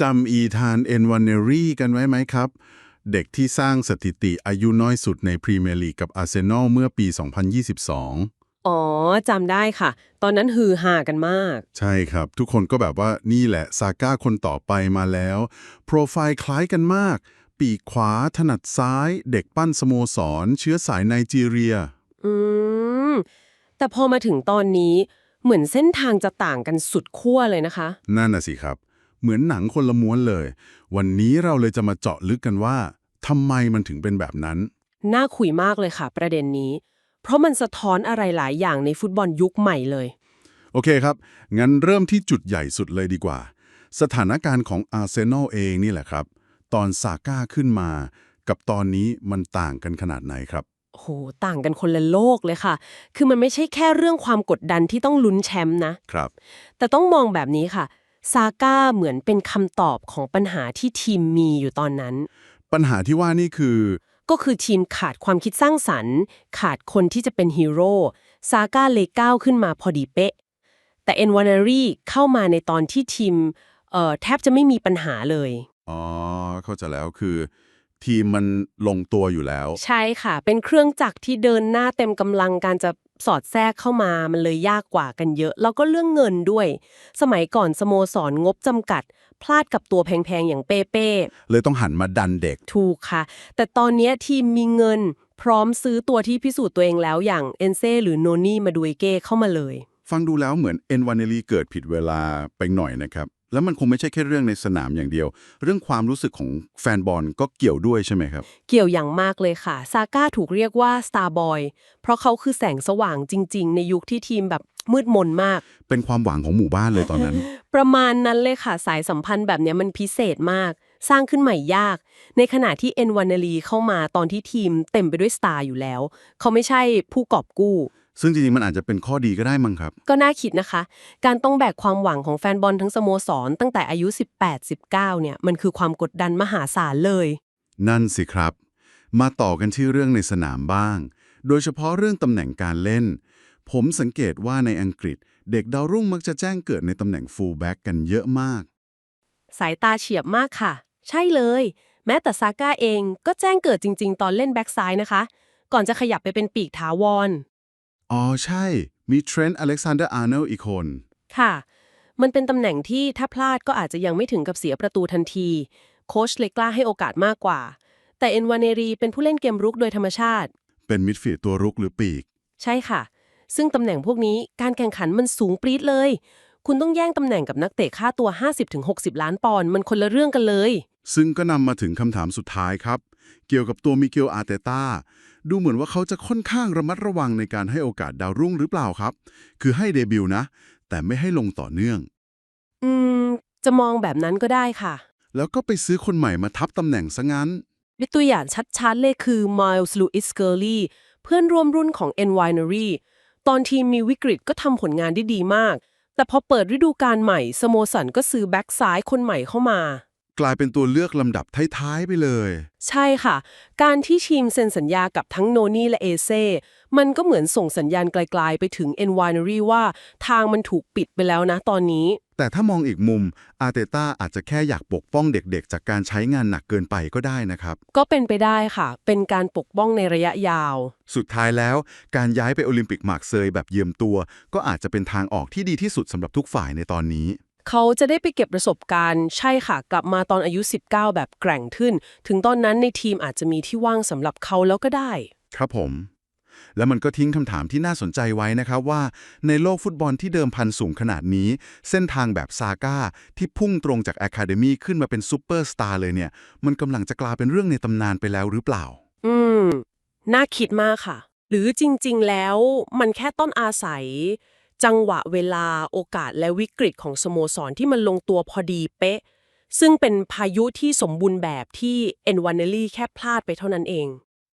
จำอีธานเอ็นวานเนรีกันไว้ไหมครับ เด็กที่สร้างสถิติอายุน้อยสุดในพรีเมียร์ลีกกับอาร์เซนอลเมื่อปี 2022อ๋อจำได้ค่ะ ตอนนั้นฮือฮากันมาก ใช่ครับ ทุกคนก็แบบว่านี่แหละ ซาก้าคนต่อไปมาแล้ว โปรไฟล์คล้ายกันมาก ปีกขวาถนัดซ้าย เด็กปั้นสโมสร เชื้อสายไนจีเรีย อืม แต่พอมาถึงตอนนี้เหมือนเส้นทางจะต่างกันสุดขั้วเลยนะคะ นั่นน่ะสิครับ เหมือนหนังคนละม้วนเลย วันนี้เราเลยจะมาเจาะลึกกันว่าทำไมมันถึงเป็นแบบนั้น น่าคุยมากเลยค่ะ ประเด็นนี้ เพราะมันสะท้อนอะไรหลายอย่างในฟุตบอลยุคใหม่เลย โอเคครับ งั้นเริ่มที่จุดใหญ่สุดเลยดีกว่า สถานการณ์ของอาร์เซนอลเองนี่แหละครับ ตอนซาก้าขึ้นมา กับตอนนี้มันต่างกันขนาดไหนครับโอ้โหต่างกันคนละโลกเลยค่ะ คือมันไม่ใช่แค่เรื่องความกดดันที่ต้องลุ้นแชมป์นะครับ แต่ต้องมองแบบนี้ค่ะ ซาก้าเหมือนเป็นคำตอบของปัญหาที่ทีมมีอยู่ตอนนั้น ปัญหาที่ว่านี่คือ ก็คือทีมขาดความคิดสร้างสรรค์ ขาดคนที่จะเป็นฮีโร่ซาก้าเลยก้าวขึ้นมาพอดีเป๊ะ แต่เอ็นวานารีเข้ามาในตอนที่ทีมเอ่อแทบจะไม่มีปัญหาเลย อ๋อ เข้าใจแล้วคือ ทีมมันลงตัวอยู่แล้ว ใช่ค่ะ เป็นเครื่องจักรที่เดินหน้าเต็มกำลังการจะ สอดแทรกเข้ามามันเลยยากกว่ากันเยอะ แล้วก็เรื่องเงินด้วย สมัยก่อนสโมสรงบจำกัด พลาดกับตัวแพงๆ อย่างเป้เป้เลยต้องหันมาดันเด็ก ถูกค่ะ แต่ตอนเนี้ยทีมมีเงิน พร้อมซื้อตัวที่พิสูจน์ตัวเองแล้วอย่างเอนเซ่หรือโนนี่มาดูเอเก้เข้ามาเลย ฟังดูแล้วเหมือนเอ็นวานเนลีเกิดผิดเวลาไปหน่อยนะครับ แล้วมันคงไม่ใช่แค่เรื่องในสนามอย่างเดียว เรื่องความรู้สึกของแฟนบอลก็เกี่ยวด้วยใช่ไหมครับ เกี่ยวอย่างมากเลยค่ะ ซาก้าถูกเรียกว่า Star Boy เพราะเขาคือแสงสว่างจริง ๆ ในยุคที่ทีมแบบมืดมนมาก เป็นความหวังของหมู่บ้านเลยตอนนั้น ประมาณนั้นเลยค่ะ สายสัมพันธ์แบบเนี้ยมันพิเศษมาก สร้างขึ้นใหม่ยาก ในขณะที่เอ็นวานาลีเข้ามาตอนที่ทีมเต็มไปด้วยสตาร์อยู่แล้ว เขาไม่ใช่ผู้กอบกู้ ซึ่งจริงๆ มันอาจจะเป็นข้อดีก็ได้มั้งครับ ก็น่าคิดนะคะ การต้องแบกความหวังของแฟนบอลทั้งสโมสร ตั้งแต่อายุ 18-19 เนี่ย มันคือความกดดันมหาศาลเลย นั่นสิครับ มาต่อกันที่เรื่องในสนามบ้าง โดยเฉพาะเรื่องตำแหน่งการเล่น ผมสังเกตว่าในอังกฤษ เด็กดาวรุ่งมักจะแจ้งเกิดในตำแหน่งฟูลแบ็กกันเยอะมาก สายตาเฉียบมากค่ะ ใช่เลย แม้แต่ซาก้าเองก็แจ้งเกิดจริง ๆ ตอนเล่นแบ็กซ้ายนะคะ ก่อนจะขยับไปเป็นปีกถาวร อ๋อใช่ มีเทรนต์อเล็กซานเดอร์อาร์เนลอีกคน ค่ะ มันเป็นตำแหน่งที่ถ้าพลาดก็อาจจะยังไม่ถึงกับเสียประตูทันที โค้ชเลยกล้าให้โอกาสมากกว่า แต่เอ็นวาเนรีเป็นผู้เล่นเกมรุกโดยธรรมชาติเป็นเป็นมิดฟิลด์ตัวรุกหรือปีก ใช่ค่ะ ซึ่งตำแหน่งพวกนี้การแข่งขันมันสูงปรี๊ดเลย คุณต้องแย่งตำแหน่งกับนักเตะค่าตัว 50-60 ล้านปอนด์มันคนละเรื่องกันเลย ซึ่งก็นำมาถึงคำถามสุดท้ายครับ เกี่ยวกับตัวมิเกลอาร์เตต้าดูเหมือนว่าเขาจะค่อนข้างระมัดระวังในการให้โอกาสดาวรุ่งหรือเปล่าครับ คือให้เดบิวต์นะ แต่ไม่ให้ลงต่อเนื่อง อืม จะมองแบบนั้นก็ได้ค่ะ แล้วก็ไปซื้อคนใหม่มาทับตำแหน่งซะงั้นยกตัวอย่างชัดๆ เลยคือ Miles Lewis Scully เพื่อนร่วมรุ่นของ N Winery ตอนทีมมีวิกฤตก็ทำผลงานได้ดีมาก แต่พอเปิดฤดูกาลใหม่สโมสรก็ซื้อแบ็กซ้ายคนใหม่เข้ามา กลายเป็นตัวเลือกลำดับท้าย ๆ ไปเลย ใช่ค่ะ การที่ทีมเซ็นสัญญากับทั้งโนนี่และเอเซ่มันก็เหมือนส่งสัญญาณไกล ๆ ไปถึง N Winery ว่าทางมันถูกปิดไปแล้วนะตอนนี้ แต่ถ้ามองอีกมุมอาร์เตต้าอาจจะแค่อยากปกป้องเด็กๆ จากการใช้งานหนักเกินไปก็ได้นะครับ ก็เป็นไปได้ค่ะ เป็นการปกป้องในระยะยาว สุดท้ายแล้วการย้ายไปโอลิมปิกมาร์กเซยแบบเยี่ยมตัว ก็อาจจะเป็นทางออกที่ดีที่สุดสำหรับทุกฝ่ายในตอนนี้ เขาจะได้ไปเก็บประสบการณ์ใช่ค่ะ กลับมาตอนอายุ 19 แบบแกร่งขึ้น ถึงตอนนั้นในทีมอาจจะมีที่ว่างสำหรับเขาแล้วก็ได้ ครับผม แล้วมันก็ทิ้งคำถามที่น่าสนใจไว้นะครับว่า ในโลกฟุตบอลที่เดิมพันสูงขนาดนี้ เส้นทางแบบซาก้าที่พุ่งตรงจากอะคาเดมีขึ้นมาเป็นซูเปอร์สตาร์เลยเนี่ย มันกำลังจะกลายเป็นเรื่องในตำนานไปแล้วหรือเปล่า อืม น่าคิดมากค่ะ หรือจริง ๆ แล้วมันแค่ต้นอาศัย จังหวะเวลาโอกาสและวิกฤตของสโมสรที่มันลงตัวพอดีเป๊ะ ซึ่งเป็นพายุที่สมบูรณ์แบบที่เอ็นวานเนลี่แค่พลาดไปเท่านั้นเอง